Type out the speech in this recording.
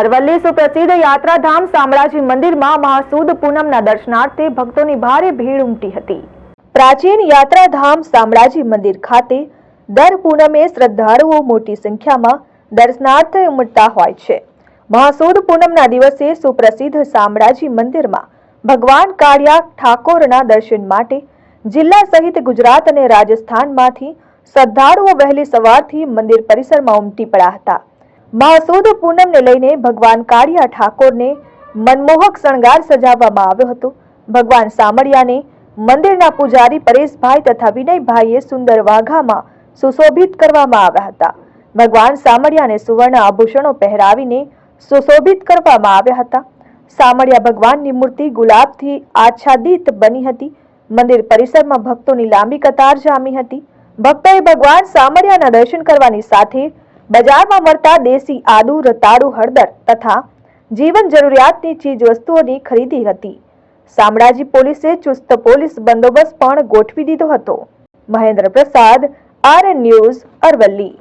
અરવલ્લી સુપ્રસિદ્ધ યાત્રાધામ શામળાજી મંદિરમાં મહાસુદ પૂનમના દર્શનાર્થે ભક્તોની ભારે ભીડ ઉમટી હતી. પ્રાચીન યાત્રાધામ શામળાજી મંદિર ખાતે દર પૂનમે શ્રદ્ધાળુઓ મોટી સંખ્યામાં દર્શનાર્થે ઉમટતા હોય છે. મહાસુદ પૂનમના દિવસે સુપ્રસિદ્ધ શામળાજી મંદિરમાં ભગવાન કાળિયા ઠાકોરના દર્શન માટે જિલ્લા સહિત ગુજરાત અને રાજસ્થાનમાંથી શ્રદ્ધાળુઓ વહેલી સવારથી મંદિર પરિસરમાં ઉમટી પડ્યા હતા. મહાસુદ પૂનમને લઈને ભગવાન કાળિયા ઠાકોરને મનમોહક શણગાર સજાવવામાં આવ્યો હતો. ભગવાન સામળિયાને મંદિરના પૂજારી પરેશભાઈ તથા વિનયભાઈએ સુંદર વાઘામાં સુશોભિત કરવામાં આવ્યા હતા. ભગવાન સામળિયાને સુવર્ણ આભૂષણો પહેરાવીને સુશોભિત કરવામાં આવ્યા હતા. સામળિયા ભગવાનની મૂર્તિ ગુલાબથી આચ્છાદિત બની હતી. મંદિર પરિસરમાં ભક્તોની લાંબી કતાર જામી હતી. ભક્તોએ ભગવાન સામળિયાના દર્શન કરવાની સાથે બજારમાં મળતા દેશી આદુ, રતાળુ, હળદર તથા જીવન જરૂરિયાતની ચીજ વસ્તુઓની ખરીદી હતી. શામળાજી પોલીસે ચુસ્ત પોલીસ બંદોબસ્ત પણ ગોઠવી દીધો હતો. મહેન્દ્ર પ્રસાદ આર ન્યૂઝ, અરવલ્લી.